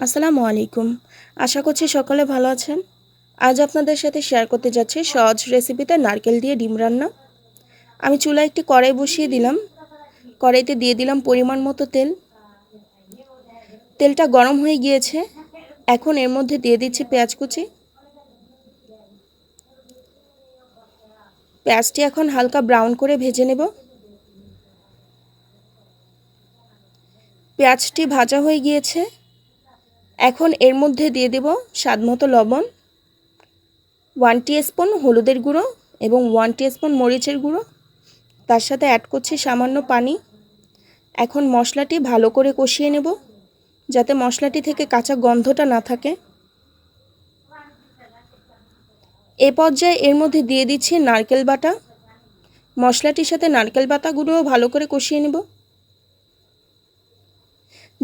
আসসালামু আলাইকুম। আশা করছি সকলে ভালো আছেন। আজ আপনাদের সাথে শেয়ার করতে যাচ্ছি সহজ রেসিপিতে নারকেল দিয়ে ডিম রান্না। আমি চুলায় একটি কড়াই বসিয়ে দিলাম। কড়াইতে দিয়ে দিলাম পরিমাণ মতো তেল। তেলটা গরম হয়ে গিয়েছে। এখন এর মধ্যে দিয়ে দিচ্ছি পেঁয়াজ কুচি। পেঁয়াজটি এখন হালকা ব্রাউন করে ভেজে নেব। পেঁয়াজটি ভাজা হয়ে গিয়েছে। এখন এর মধ্যে দিয়ে দেব স্বাদ মতো লবণ ওয়ান স্পুন হলুদের গুঁড়ো এবং ওয়ান স্পুন মরিচের গুঁড়ো। তার সাথে অ্যাড করছি সামান্য পানি। এখন মশলাটি ভালো করে কষিয়ে নেব যাতে মশলাটি থেকে কাঁচা গন্ধটা না থাকে। এ পর্যায়ে এর মধ্যে দিয়ে দিচ্ছি নারকেল বাটা। মশলাটির সাথে নারকেল বাটাগুলোও ভালো করে কষিয়ে নেব।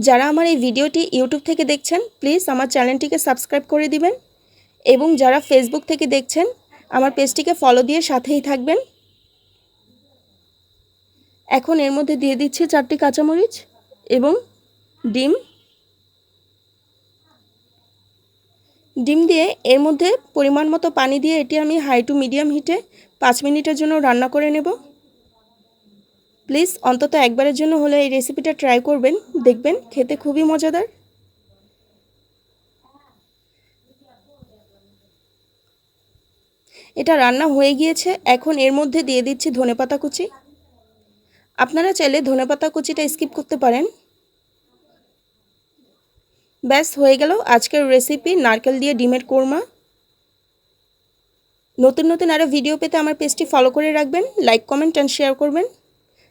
যারা আমার এই ভিডিওটি ইউটিউব থেকে দেখছেন প্লিজ আমার চ্যানেলটিকে সাবস্ক্রাইব করে দিবেন এবং যারা ফেসবুক থেকে দেখছেন, আমার পেজটিকে ফলো দিয়ে সাথেই থাকবেন। এখন এর মধ্যে দিয়ে দিচ্ছি চারটি কাঁচামরিচ এবং ডিম। ডিম দিয়ে এর মধ্যে পরিমাণ মতো পানি দিয়ে এটি আমি হাই টু মিডিয়াম হিটে পাঁচ মিনিটের জন্য রান্না করে নেব। প্লিজ অন্তত একবারের জন্য হলে এই রেসিপিটা ট্রাই করবেন। দেখবেন খেতে খুবই মজাদার। এটা রান্না হয়ে গিয়েছে, এখন এর মধ্যে দিয়ে দিচ্ছি ধনেপাতা কুচি। আপনারা চাইলে ধনেপাতা কুচিটা স্কিপ করতে পারেন। ব্যাস, হয়ে গেল আজকের রেসিপি নারকেল দিয়ে ডিমের কোরমা। নতুন নতুন আরও ভিডিও পেতে আমার পেজটি ফলো করে রাখবেন লাইক কমেন্ট অ্যান্ড শেয়ার করবেন।